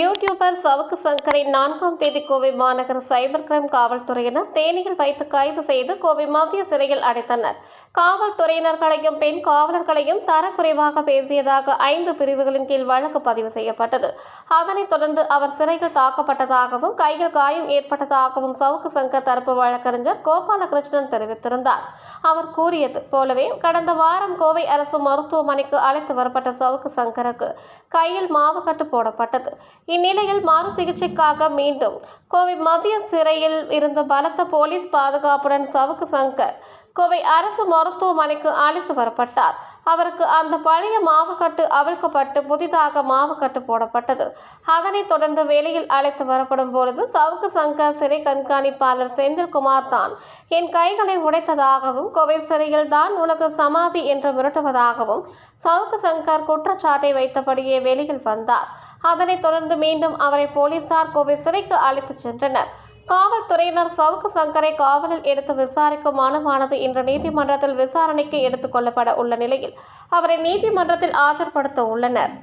YouTuber சவுக்கு சங்கரை நான்காம் தேதி கோவை மாநகர சைபர் கிரைம் காவல்துறையினர் தேனியில் வைத்து கைது செய்து கோவை மத்திய சிறையில் அடைத்தனர். காவல்துறையினர்களையும் பெண் காவலர்களையும் தரக்குறைவாக பேசியதாக ஐந்து பிரிவுகளின் கீழ் வழக்கு பதிவு செய்யப்பட்டது. அதனைத் தொடர்ந்து அவர் சிறையில் தாக்கப்பட்டதாகவும் கையில் காயம் ஏற்பட்டதாகவும் சவுக்கு சங்கர் தரப்பு வழக்கறிஞர் கோபாலகிருஷ்ணன் தெரிவித்திருந்தார். அவர் கூறியது போலவே கடந்த வாரம் கோவை அரசு மருத்துவமனைக்கு அழைத்து வரப்பட்ட சவுக்கு சங்கருக்கு கையில் மாவுக்கட்டு போடப்பட்டது. இந்நிலையில் மறு சிகிச்சைக்காக மீண்டும் கோவை மத்திய சிறையில் இருந்த பலத்த போலீஸ் பாதுகாப்புடன் சவுக்கு சங்கர் கோவை அரசு மருத்துவமனைக்கு அழைத்து வரப்பட்டார். அவருக்கு அந்த பழைய மாவுக்கட்டு அவிழ்க்கப்பட்டு புதிதாக மாவுக்கட்டு போடப்பட்டது. அதனைத் தொடர்ந்து வெளியில் அழைத்து வரப்படும் பொழுது சவுக்கு சங்கர் சிறை கண்காணிப்பாளர் செந்தில்குமார் தான் என் கைகளை உடைத்ததாகவும் கோவை சிறையில் தான் உனக்கு சமாதி என்று மிரட்டுவதாகவும் சவுக்கு சங்கர் குற்றச்சாட்டை வைத்தபடியே வெளியில் வந்தார். அதனைத் தொடர்ந்து மீண்டும் அவரை போலீசார் கோவை சிறைக்கு அழைத்துச் சென்றனர். காவல்துறையினர் சவுக்கு சங்கரை காவலில் எடுத்து விசாரிக்கும் மனுவானது இன்று நீதிமன்றத்தில் விசாரணைக்கு எடுத்துக் கொள்ளப்பட உள்ள நிலையில் அவரை நீதிமன்றத்தில் ஆஜர்படுத்த உள்ளனர்.